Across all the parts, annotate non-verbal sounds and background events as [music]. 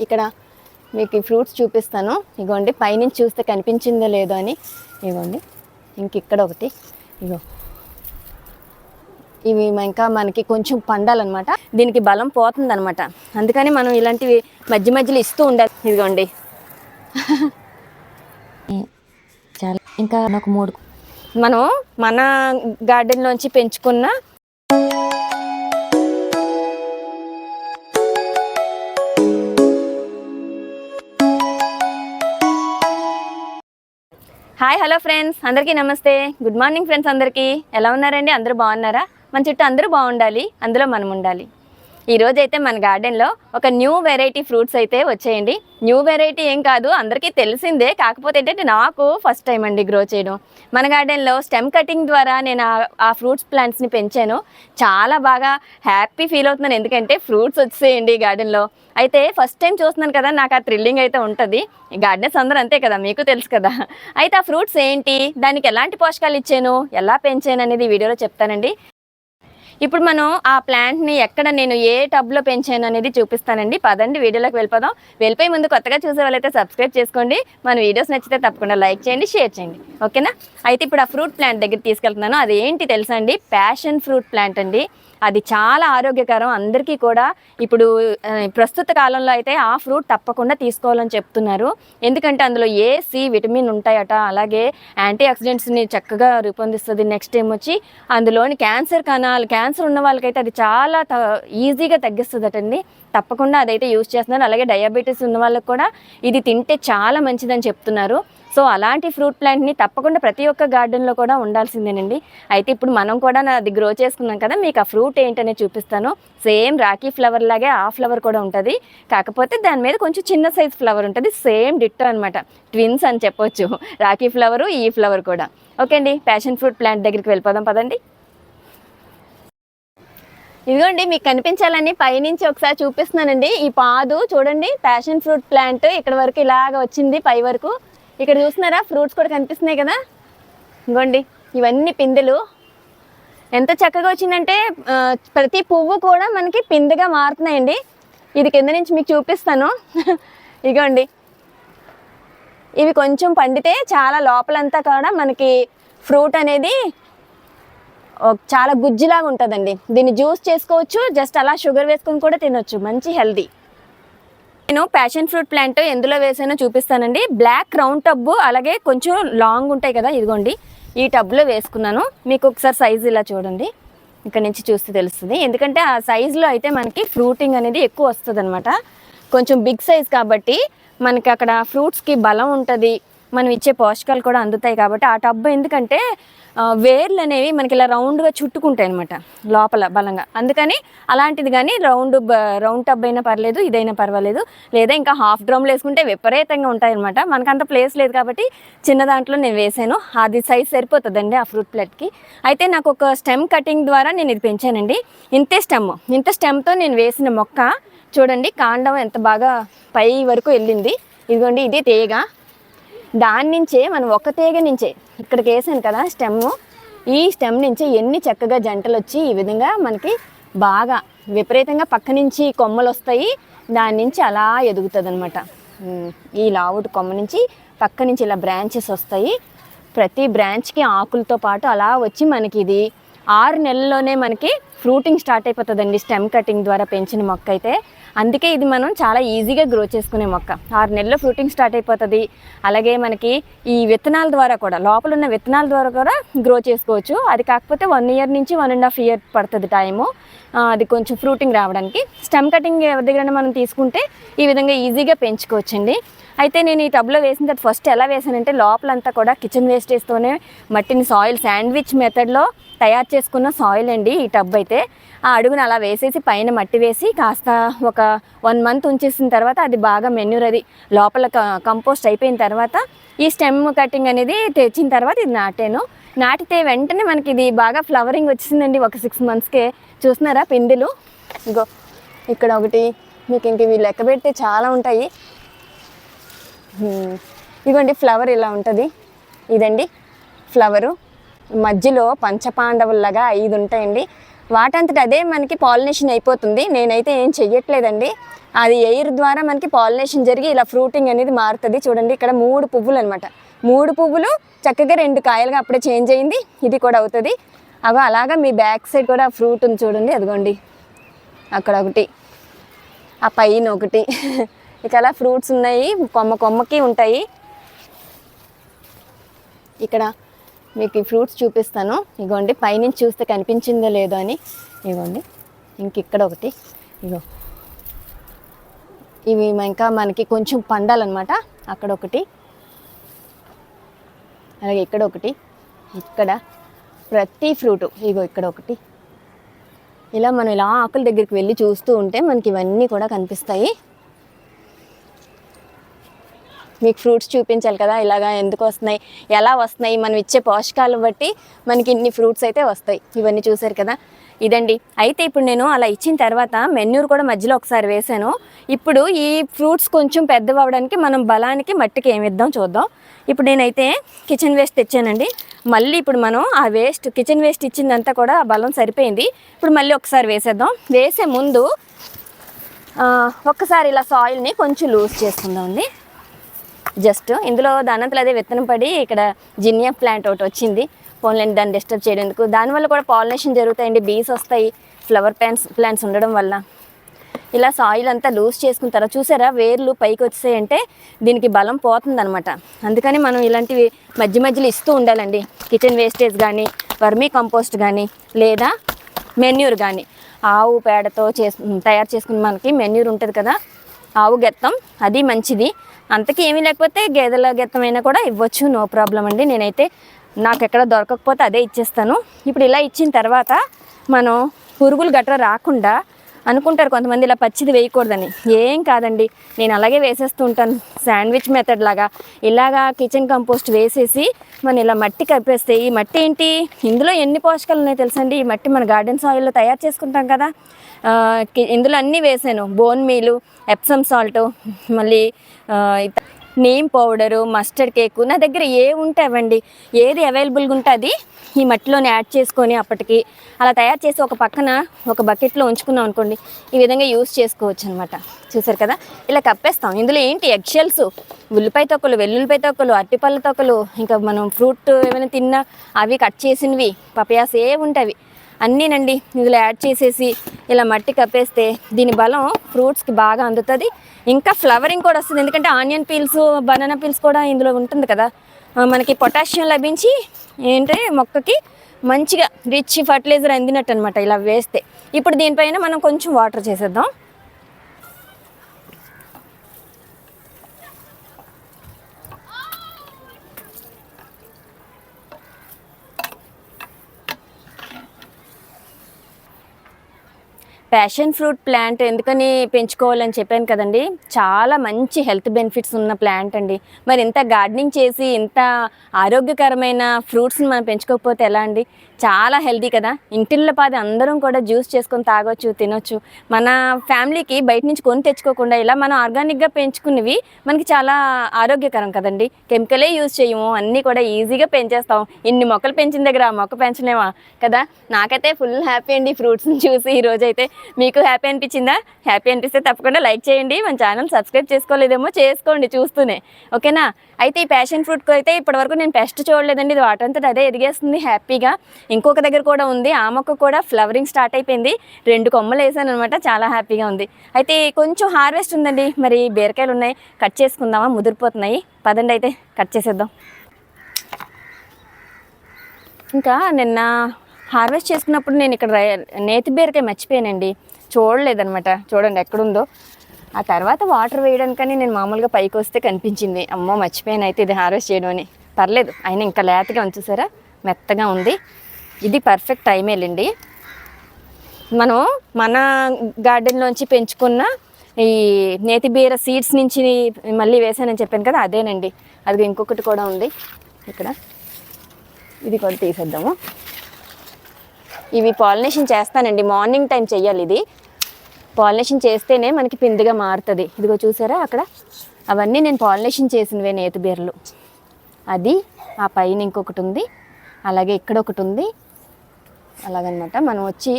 ఇక్కడ మీకు ఈ ఫ్రూట్స్ చూపిస్తాను. ఇగోండి పైనుంచి చూస్తే కనిపించిందో లేదో అని. ఇగోండి ఇంక ఇక్కడ ఒకటి. ఇగో. ఇవి ఇంకా మనకి కొంచెం పండాలన్నమాట. దీనికి బలం పోతుందన్నమాట. అందుకని మనం ఇలాంటివి మధ్య మధ్యలో ఇస్తూ ఉండాలి. ఇదిగోండి. చాలా ఇంకా నాకు మూడు మనం మన గార్డెన్లోంచి పెంచుకున్న హాయ్ హలో ఫ్రెండ్స్. అందరికీ నమస్తే. గుడ్ మార్నింగ్ ఫ్రెండ్స్ అందరికీ. ఎలా ఉన్నారండి? అందరూ బాగున్నారా? మన చుట్టూ అందరూ బాగుండాలి. అందులో మనం ఉండాలి. ఈరోజైతే అయితే మన గార్డెన్లో ఒక న్యూ వెరైటీ ఫ్రూట్స్ అయితే వచ్చేయండి. న్యూ వెరైటీ ఏం కాదు అందరికీ తెలిసిందే. కాకపోతే ఏంటంటే నాకు ఫస్ట్ టైం అండి గ్రో చేయడం. మన గార్డెన్లో స్టెమ్ కటింగ్ ద్వారా నేను ఆ- ఫ్రూట్స్ ప్లాంట్స్ని పెంచాను. చాలా బాగా హ్యాపీ ఫీల్ అవుతున్నాను. ఎందుకంటే ఫ్రూట్స్ వచ్చేయండి గార్డెన్లో. అయితే ఫస్ట్ టైం చూస్తున్నాను కదా నాకు ఆ థ్రిల్లింగ్ అయితే ఉంటుంది. గార్డెన్స్ అందరూ అంతే కదా మీకు తెలుసు కదా. అయితే ఆ ఫ్రూట్స్ ఏంటి దానికి ఎలాంటి పోషకాలు ఇచ్చాను ఎలా పెంచాను అనేది వీడియోలో చెప్తానండి. ఇప్పుడు మనం ఆ ప్లాంట్ని ఎక్కడ నేను ఏ టబ్లో పెంచాను అనేది చూపిస్తానండి. పదండి వీడియోలోకి వెళ్ళిపోదాం. వెళ్ళిపోయి ముందు కొత్తగా చూసే వాళ్ళైతే సబ్స్క్రైబ్ చేసుకోండి. మన వీడియోస్ నచ్చితే తప్పకుండా లైక్ చేయండి షేర్ చేయండి. ఓకేనా? అయితే ఇప్పుడు ఆ ఫ్రూట్ ప్లాంట్ దగ్గర తీసుకెళ్తున్నాను. అది ఏంటి తెలుసా అండి? ప్యాషన్ ఫ్రూట్ ప్లాంట్ అండి. అది చాలా ఆరోగ్యకరం. అందరికీ కూడా ఇప్పుడు ప్రస్తుత కాలంలో అయితే ఆ ఫ్రూట్ తప్పకుండా తీసుకోవాలని చెప్తున్నారు. ఎందుకంటే అందులో ఏ సి విటమిన్ ఉంటాయట అలాగే యాంటీ ఆక్సిడెంట్స్ని చక్కగా రూపొందిస్తుంది. నెక్స్ట్ ఏమొచ్చి వచ్చి అందులోని క్యాన్సర్ కణాలు క్యాన్సర్ ఉన్న వాళ్ళకైతే అది చాలా త ఈజీగా తగ్గిస్తుందటండి. తప్పకుండా అదైతే యూజ్ చేస్తున్నారు. అలాగే డయాబెటీస్ ఉన్న వాళ్ళకి కూడా ఇది తింటే చాలా మంచిదని చెప్తున్నారు. సో అలాంటి ఫ్రూట్ ప్లాంట్ని తప్పకుండా ప్రతి ఒక్క గార్డెన్లో కూడా ఉండాల్సిందేనండి. అయితే ఇప్పుడు మనం కూడా అది గ్రో చేసుకున్నాం కదా మీకు ఆ ఫ్రూట్ ఏంటనే చూపిస్తాను. సేమ్ రాఖీ ఫ్లవర్ లాగే ఆ ఫ్లవర్ కూడా ఉంటుంది. కాకపోతే దాని మీద కొంచెం చిన్న సైజ్ ఫ్లవర్ ఉంటుంది సేమ్ డిట్టో అనమాట ట్విన్స్ అని చెప్పొచ్చు. రాఖీ ఫ్లవరు ఈ ఫ్లవర్ కూడా. ఓకే అండి ప్యాషన్ ఫ్రూట్ ప్లాంట్ దగ్గరికి వెళ్ళిపోదాం పదండి. ఇదిగోండి మీకు కనిపించాలని పైనుంచి ఒకసారి చూపిస్తున్నానండి. ఈ పాదు చూడండి ప్యాషన్ ఫ్రూట్ ప్లాంట్ ఇక్కడ వరకు ఇలాగ వచ్చింది పై వరకు. ఇక్కడ చూస్తున్నారా? ఫ్రూట్స్ కూడా కనిపిస్తున్నాయి కదా? ఇగోండి ఇవన్నీ పిందెలు. ఎంత చక్కగా వచ్చిందంటే ప్రతి పువ్వు కూడా మనకి పిందెగా మారుతున్నాయండి. ఇది కింద నుంచి మీకు చూపిస్తాను. [laughs] ఇదిగోండి ఇవి కొంచెం పండితే చాలా లోపలంతా కూడా మనకి ఫ్రూట్ అనేది చాలా గుజ్జులాగా ఉంటుందండి. దీన్ని జ్యూస్ చేసుకోవచ్చు జస్ట్ అలా షుగర్ వేసుకొని కూడా తినొచ్చు. మంచి హెల్దీ నేను ప్యాషన్ ఫ్రూట్ ప్లాంట్ ఎందులో వేసానో చూపిస్తానండి. బ్లాక్ రౌండ్ టబ్బు అలాగే కొంచెం లాంగ్ ఉంటాయి కదా ఇదిగోండి. ఈ టబ్లో వేసుకున్నాను. మీకు ఒకసారి సైజు ఇలా చూడండి. ఇక్కడ నుంచి చూస్తే తెలుస్తుంది. ఎందుకంటే ఆ సైజులో అయితే మనకి ఫ్రూటింగ్ అనేది ఎక్కువ వస్తుంది కొంచెం బిగ్ సైజ్ కాబట్టి మనకి అక్కడ ఫ్రూట్స్కి బలం ఉంటుంది. మనం ఇచ్చే పోషకాలు కూడా అందుతాయి కాబట్టి ఆ టబ్బు ఎందుకంటే వేర్లు అనేవి మనకి ఇలా రౌండ్గా చుట్టుకుంటాయి అనమాట లోపల బలంగా. అందుకని అలాంటిది కానీ రౌండ్ బ- రౌండ్ టబ్ అయినా పర్లేదు ఇదైనా పర్వాలేదు. లేదా ఇంకా హాఫ్ డ్రమ్లు వేసుకుంటే విపరీతంగా ఉంటాయి అనమాట మనకంత ప్లేస్ లేదు కాబట్టి చిన్న దాంట్లో నేను వేసాను. అది సైజ్ సరిపోతుందండి ఆ ఫ్రూట్ ప్లేట్కి. అయితే నాకు ఒక స్టెమ్ కటింగ్ ద్వారా నేను ఇది పెంచానండి. ఇంతే స్టెమ్. ఇంత స్టెమ్తో నేను వేసిన మొక్క చూడండి కాండం ఎంత బాగా పై వరకు వెళ్ళింది. ఇదిగోండి ఇది తేగ. దాని నుంచే మనం ఒక తీగ నుంచే ఇక్కడికి వేసాను కదా స్టెమ్ ఈ స్టెమ్ నుంచి ఎన్ని చక్కగా జంటలు వచ్చి ఈ విధంగా మనకి బాగా విపరీతంగా పక్క నుంచి కొమ్మలు వస్తాయి దాని నుంచి అలా ఎదుగుతుంది అనమాట ఈ లావుటి కొమ్మ నుంచి పక్క నుంచి ఇలా బ్రాంచెస్ వస్తాయి. ప్రతి బ్రాంచ్కి ఆకులతో పాటు అలా వచ్చి మనకి ఇది ఆరు నెలల్లోనే మనకి ఫ్రూటింగ్ స్టార్ట్ అయిపోతుందండి స్టెమ్ కటింగ్ ద్వారా పెంచిన మొక్క అయితే. అందుకే ఇది మనం చాలా ఈజీగా గ్రో చేసుకునే మొక్క. ఆరు నెలల్లో ఫ్రూటింగ్ స్టార్ట్ అయిపోతుంది. అలాగే మనకి ఈ విత్తనాల ద్వారా కూడా లోపల ఉన్న విత్తనాల ద్వారా కూడా గ్రో చేసుకోవచ్చు. అది కాకపోతే వన్ ఇయర్ నుంచి వన్ అండ్ హాఫ్ ఇయర్ పడుతుంది టైము. అది కొంచెం ఫ్రూటింగ్ రావడానికి. స్టెమ్ కటింగ్ ఎవరి దగ్గర మనం తీసుకుంటే ఈ విధంగా ఈజీగా పెంచుకోవచ్చండి. అయితే నేను ఈ టబ్లో వేసిన తర్వాత ఫస్ట్ ఎలా వేసానంటే లోపలంతా కూడా కిచెన్ వేస్టేజ్తోనే మట్టిని సాయిల్ శాండ్విచ్ మెథడ్లో తయారు చేసుకున్న సాయిల్ అండి ఈ టబ్ అయితే. ఆ అడుగును అలా వేసేసి పైన మట్టి వేసి కాస్త ఒక వన్ మంత్ ఉంచేసిన తర్వాత అది బాగా మెన్యూర్ అది లోపల కంపోస్ట్ అయిపోయిన తర్వాత ఈ స్టెమ్ కటింగ్ అనేది తెచ్చిన తర్వాత ఇది నాటాను. నాటితే వెంటనే మనకి ఇది బాగా ఫ్లవరింగ్ వచ్చిందండి ఒక సిక్స్ మంత్స్కే చూస్తున్నారా పిందెలు? ఇగో ఇక్కడ ఒకటి మీకు ఇంక ఇవి లెక్క పెడితే చాలా ఉంటాయి. ఇదిగోండి ఫ్లవర్ ఇలా ఉంటుంది. ఇదండి ఫ్లవరు మధ్యలో పంచపాండవుల్లాగా ఐదు ఉంటాయండి. వాటంతట అదే మనకి పాలినేషన్ అయిపోతుంది. నేనైతే ఏం చెయ్యట్లేదండి. అది ఎయిర్ ద్వారా మనకి పాలినేషన్ జరిగి ఇలా ఫ్రూటింగ్ అనేది మారుతుంది. చూడండి ఇక్కడ మూడు పువ్వులు అనమాట మూడు పువ్వులు చక్కగా రెండు కాయలుగా అప్పుడే చేంజ్ అయింది. ఇది కూడా అవుతుంది. అగో అలాగా మీ బ్యాక్ సైడ్ కూడా ఫ్రూట్ ఉంది చూడండి అదిగోండి. అక్కడ ఒకటి ఆ పైన ఒకటి. [laughs] ఇక అలా ఫ్రూట్స్ ఉన్నాయి కొమ్మ కొమ్మకి ఉంటాయి. ఇక్కడ మీకు ఈ ఫ్రూట్స్ చూపిస్తాను. ఇగోండి పైనుంచి చూస్తే కనిపించిందో లేదో అని. ఇగోండి ఇంక ఇక్కడ ఒకటి. ఇగో ఇవి ఇంకా మనకి కొంచెం పండాలన్నమాట. అక్కడ ఒకటి. అలాగే ఇక్కడ ఒకటి ఇక్కడ ప్రతి ఫ్రూటు ఇగో ఇక్కడ ఒకటి. ఇలా మనం ఇలా ఆకుల దగ్గరికి వెళ్ళి చూస్తూ ఉంటే మనకి ఇవన్నీ కూడా కనిపిస్తాయి. మీకు ఫ్రూట్స్ చూపించాలి కదా ఇలాగా ఎందుకు వస్తున్నాయి ఎలా వస్తున్నాయి మనం ఇచ్చే పోషకాలు బట్టి మనకి ఇన్ని ఫ్రూట్స్ అయితే వస్తాయి. ఇవన్నీ చూసారు కదా ఇదండి. అయితే ఇప్పుడు నేను అలా ఇచ్చిన తర్వాత మెన్యూర్ కూడా మధ్యలో ఒకసారి వేసాను. ఇప్పుడు ఈ ఫ్రూట్స్ కొంచెం పెద్దవి అవ్వడానికి మనం బలానికి మట్టికి ఏమి ఇద్దాం చూద్దాం. ఇప్పుడు నేనైతే కిచెన్ వేస్ట్ తెచ్చానండి. మళ్ళీ ఇప్పుడు మనం ఆ వేస్ట్ కిచెన్ వేస్ట్ ఇచ్చిందంతా కూడా ఆ బలం సరిపోయింది. ఇప్పుడు మళ్ళీ ఒకసారి వేసేద్దాం. వేసే ముందు ఒక్కసారి ఇలా సాయిల్ని కొంచెం లూజ్ చేసుకుందామండి జస్ట్ ఇందులో దానంతలో అదే విత్తనం పడి ఇక్కడ జినియా ప్లాంట్ ఒకటి వచ్చింది. పోన్లేండి దాన్ని డిస్టర్బ్ చేయడానికి దానివల్ల కూడా పాలినేషన్ జరుగుతాయండి బీస్ వస్తాయి ఫ్లవర్ ప్లాంట్స్ ప్లాంట్స్ ఉండడం వల్ల. ఇలా సాయిల్ అంతా లూజ్ చేసుకున్న తర్వాత చూసారా వేర్లు పైకి వచ్చాయంటే దీనికి బలం పోతుందనమాట అందుకని మనం ఇలాంటివి మధ్య మధ్యలో ఇస్తూ ఉండాలండి. కిచెన్ వేస్టేజ్ కానీ వర్మీ కంపోస్ట్ కానీ లేదా మెన్యూర్ కానీ ఆవు పేడతో చేసు తయారు చేసుకుని మనకి మెన్యూర్ ఉంటుంది కదా ఆవు గెత్తం అది మంచిది. అంతకీ ఏమీ లేకపోతే గేదెల గెత్తం అయినా కూడా ఇవ్వచ్చు నో ప్రాబ్లం అండి. నేనైతే నాకు ఎక్కడ దొరకకపోతే అదే ఇచ్చేస్తాను. ఇప్పుడు ఇలా ఇచ్చిన తర్వాత మనం పురుగులు గట్రా రాకుండా అనుకుంటారు కొంతమంది ఇలా పచ్చిది వేయకూడదని. ఏం కాదండి నేను అలాగే వేసేస్తూ ఉంటాను. శాండ్విచ్ మెథడ్ లాగా ఇలాగా కిచెన్ కంపోస్ట్ వేసేసి మనం ఇలా మట్టి కప్పేస్తే ఈ మట్టి ఏంటి? ఇందులో ఎన్ని పోషకాలు ఉన్నాయో తెలుసండి? ఈ మట్టి మన గార్డెన్ సాయిల్లో తయారు చేసుకుంటాం కదా. ఇందులో అన్నీ వేసాను. బోన్ మీలు ఎప్సమ్ సాల్ట్ మళ్ళీ నీమ్ పౌడరు మస్టర్డ్ కేకు నా దగ్గర ఏ ఉంటే ఏది అవైలబుల్గా ఉంటే అది ఈ మట్టిలోనే యాడ్ చేసుకొని అప్పటికి అలా తయారు చేసి ఒక పక్కన ఒక బకెట్లో ఉంచుకున్నాం అనుకోండి ఈ విధంగా యూస్ చేసుకోవచ్చు అనమాట చూసారు కదా? ఇలా కప్పేస్తాం. ఇందులో ఏంటి? ఎగ్షెల్స్ ఉల్లిపాయ తొక్కలు వెల్లుల్లిపాయ తొక్కలు అరటిపళ్ళ తొక్కలు ఇంకా మనం ఫ్రూట్ ఏమైనా తిన్నా అవి కట్ చేసినవి పపయాస్ ఏ ఉంటాయి అన్నీనండి. ఇందులో యాడ్ చేసేసి ఇలా మట్టి కప్పేస్తే దీని బలం ఫ్రూట్స్కి బాగా అందుతుంది. ఇంకా ఫ్లవరింగ్ కూడా వస్తుంది. ఎందుకంటే ఆనియన్ పీల్స్ బనానా పీల్స్ కూడా ఇందులో ఉంటుంది కదా. మనకి పొటాషియం లభించి ఏంటంటే మొక్కకి మంచిగా రిచ్ ఫర్టిలైజర్ అందినట్టు అనమాట ఇలా వేస్తే. ఇప్పుడు దీనిపైన మనం కొంచెం వాటర్ చేసేద్దాం. ప్యాషన్ ఫ్రూట్ ప్లాంట్ ఎందుకని పెంచుకోవాలని చెప్పాను కదండి. చాలా మంచి హెల్త్ బెనిఫిట్స్ ఉన్న ప్లాంట్ అండి. మరి ఇంత గార్డెనింగ్ చేసి ఇంత ఆరోగ్యకరమైన ఫ్రూట్స్ని మనం పెంచుకోకపోతే ఎలా అండి? చాలా హెల్దీ కదా. ఇంటిల్లో పాది అందరం కూడా జ్యూస్ చేసుకొని తాగొచ్చు తినొచ్చు. మన ఫ్యామిలీకి బయట నుంచి కొని తెచ్చుకోకుండా ఇలా మనం ఆర్గానిక్గా పెంచుకున్నవి మనకి చాలా ఆరోగ్యకరం కదండి. కెమికలే యూజ్ చేయము అన్నీ కూడా ఈజీగా పెంచేస్తాం. ఇన్ని మొక్కలు పెంచిన దగ్గర ఆ మొక్క పెంచలేమా కదా? నాకైతే ఫుల్ హ్యాపీ అండి ఫ్రూట్స్ని చూసి ఈరోజైతే అయితే మీకు హ్యాపీ అనిపించిందా? హ్యాపీ అనిపిస్తే తప్పకుండా లైక్ చేయండి. మన ఛానల్ సబ్స్క్రైబ్ చేసుకోలేదేమో చేసుకోండి చూస్తూనే. ఓకేనా? అయితే ఈ ప్యాషన్ ఫ్రూట్కి అయితే ఇప్పటివరకు నేను పెస్ట్ చూడలేదండి. ఇది అంతా అదే ఎదిగేస్తుంది హ్యాపీగా. ఇంకొక దగ్గర కూడా ఉంది. ఆ మొక్క కూడా ఫ్లవరింగ్ స్టార్ట్ అయిపోయింది. రెండు కొమ్మలు వేసాను అనమాట చాలా హ్యాపీగా ఉంది. అయితే కొంచెం హార్వెస్ట్ ఉందండి. మరి బీరకాయలు ఉన్నాయి. కట్ చేసుకుందామా? ముదిరిపోతున్నాయి. పదండి అయితే కట్ చేసేద్దాం. ఇంకా నిన్న హార్వెస్ట్ చేసుకున్నప్పుడు నేను ఇక్కడ రై- నేతి బీరకాయ మర్చిపోయానండి. చూడలేదనమాట చూడండి ఎక్కడుందో. ఆ తర్వాత వాటర్ వేయడానికని నేను మామూలుగా పైకి వస్తే కనిపించింది. అమ్మో మర్చిపోయాను అయితే ఇది హార్వెస్ట్ చేయడం అని. పర్లేదు అయినా ఇంకా లేతగా ఉంచేసారా మెత్తగా ఉంది. ఇది పర్ఫెక్ట్ టైం వెళ్ళండి మనం మన గార్డెన్లోంచి పెంచుకున్న ఈ నేతి బీర సీడ్స్ నుంచి మళ్ళీ వేసానని చెప్పాను కదా అదేనండి. అది ఇంకొకటి కూడా ఉంది. ఇక్కడ. ఇది కూడా తీసేద్దాము. ఇవి పాలినేషన్ చేస్తానండి. మార్నింగ్ టైం చెయ్యాలి ఇది. పాలినేషన్ చేస్తేనే మనకి పిందిగా మారుతుంది. ఇదిగో చూసారా అక్కడ? అవన్నీ నేను పాలినేషన్ చేసినవే నేతి బీరలు. అది ఆ పైన ఇంకొకటి ఉంది. అలాగే ఇక్కడ ఒకటి ఉంది. అలాగనమాట. మనం వచ్చి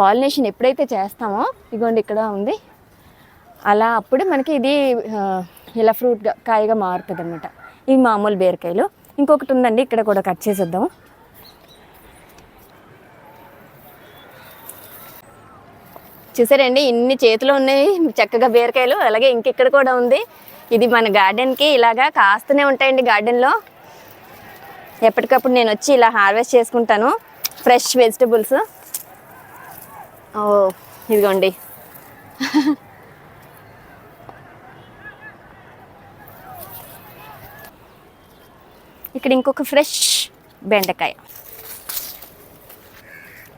పాలినేషన్ ఎప్పుడైతే చేస్తామో ఇగోండి ఇక్కడ ఉంది. అలా అప్పుడు మనకి ఇది ఇలా ఫ్రూట్గా కాయగా మారుతుంది అనమాట ఇవి మామూలు బీరకాయలు. ఇంకొకటి ఉందండి ఇక్కడ కూడా కట్ చేసేద్దాం. చూసారండి ఇన్ని చేతులు ఉన్నాయి చక్కగా బీరకాయలు అలాగే ఇంకెక్కడ కూడా ఉంది. ఇది మన గార్డెన్కి ఇలాగా కాస్తూనే ఉంటాయండి గార్డెన్లో. ఎప్పటికప్పుడు నేను వచ్చి ఇలా హార్వెస్ట్ చేసుకుంటాను. Fresh vegetables. ఓ ఇదిగోండి. ఇక్కడ ఇంకొక ఫ్రెష్ బెండకాయ.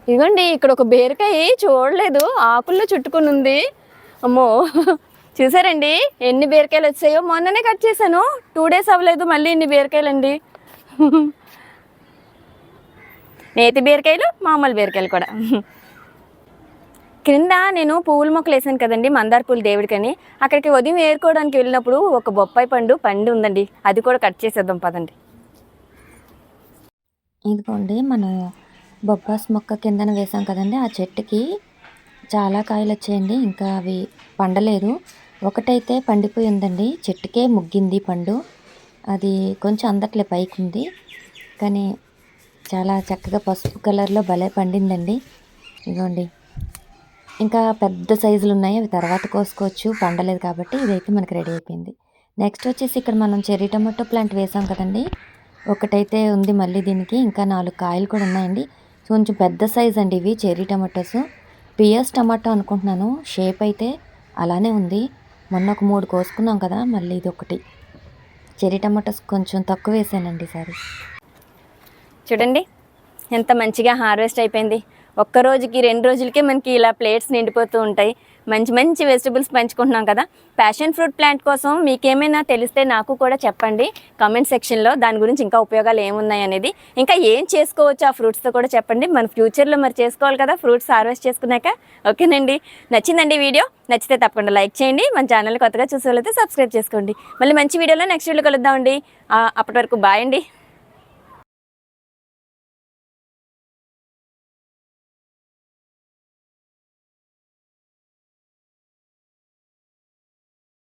ఇదిగోండి ఇక్కడ ఒక బీరకాయ చూడలేదు ఆకుల్లో చుట్టుకొని ఉంది. అమ్మో చూసారండి ఎన్ని బీరకాయలు వచ్చాయో. మొన్ననే కట్ చేశాను టూ డేస్ అవ్వలేదు మళ్ళీ ఇన్ని బీరకాయలండి. నేతి బీరకాయలు మామూలు బీరకాయలు కూడా. క్రింద నేను పువ్వుల మొక్కలు వేసాను కదండి మందార పూలు దేవుడికని. అక్కడికి ఉదయం ఏరుకోవడానికి వెళ్ళినప్పుడు ఒక బొప్పాయి పండు పండు ఉందండి. అది కూడా కట్ చేసేద్దాం పదండి. ఇదిగోండి మన బొబ్బాస్ మొక్క కిందన వేసాం కదండి. ఆ చెట్టుకి చాలా కాయలు వచ్చాయండి ఇంకా అవి పండలేదు. ఒకటైతే పండిపోయి ఉందండి. చెట్టుకే ముగ్గింది పండు. అది కొంచెం అందట్లే పైకి ఉంది కానీ చాలా చక్కగా పసుపు కలర్లో భలే పండిందండి. ఇదిగోండి ఇంకా పెద్ద సైజులు ఉన్నాయి అవి తర్వాత కోసుకోవచ్చు. పండలేదు కాబట్టి ఇదైతే మనకి రెడీ అయిపోయింది. నెక్స్ట్ వచ్చేసి ఇక్కడ మనం చెర్రీ టమాటో ప్లాంట్ వేసాం కదండి. ఒకటైతే ఉంది మళ్ళీ దీనికి. ఇంకా నాలుగు కాయలు కూడా ఉన్నాయండి. కొంచెం పెద్ద సైజ్ అండి ఇవి చెర్రీ టమాటోస్ పియర్స్ టమాటో అనుకుంటున్నాను. షేప్ అయితే అలానే ఉంది. మొన్న ఒక మూడు కోసుకున్నాం కదా మళ్ళీ ఇది ఒకటి. చెర్రీ టమాటోస్ కొంచెం తక్కువ వేసానండి ఈసారి చూడండి ఎంత మంచిగా హార్వెస్ట్ అయిపోయింది. ఒక్క రోజుకి రెండు రోజులకే మనకి ఇలా ప్లేట్స్ నిండిపోతూ ఉంటాయి. మంచి మంచి వెజిటబుల్స్ పెంచుకుంటున్నాం కదా. ప్యాషన్ ఫ్రూట్ ప్లాంట్ కోసం మీకేమైనా తెలిస్తే నాకు కూడా చెప్పండి. కామెంట్ సెక్షన్లో దాని గురించి ఇంకా ఉపయోగాలు ఏమున్నాయి అనేది. ఇంకా ఏం చేసుకోవచ్చు ఆ ఫ్రూట్స్తో కూడా చెప్పండి. మన ఫ్యూచర్లో మరి చేసుకోవాలి కదా ఫ్రూట్స్ హార్వెస్ట్ చేసుకున్నాక. ఓకేనండి. నచ్చిందండి వీడియో? నచ్చితే తప్పకుండా లైక్ చేయండి. మన ఛానల్ కొత్తగా చూసే వాళ్ళైతే సబ్స్క్రైబ్ చేసుకోండి. మళ్ళీ మంచి వీడియోలో నెక్స్ట్ వీడియో కలుద్దామండి. అప్పటి వరకు బాయ్ అండి.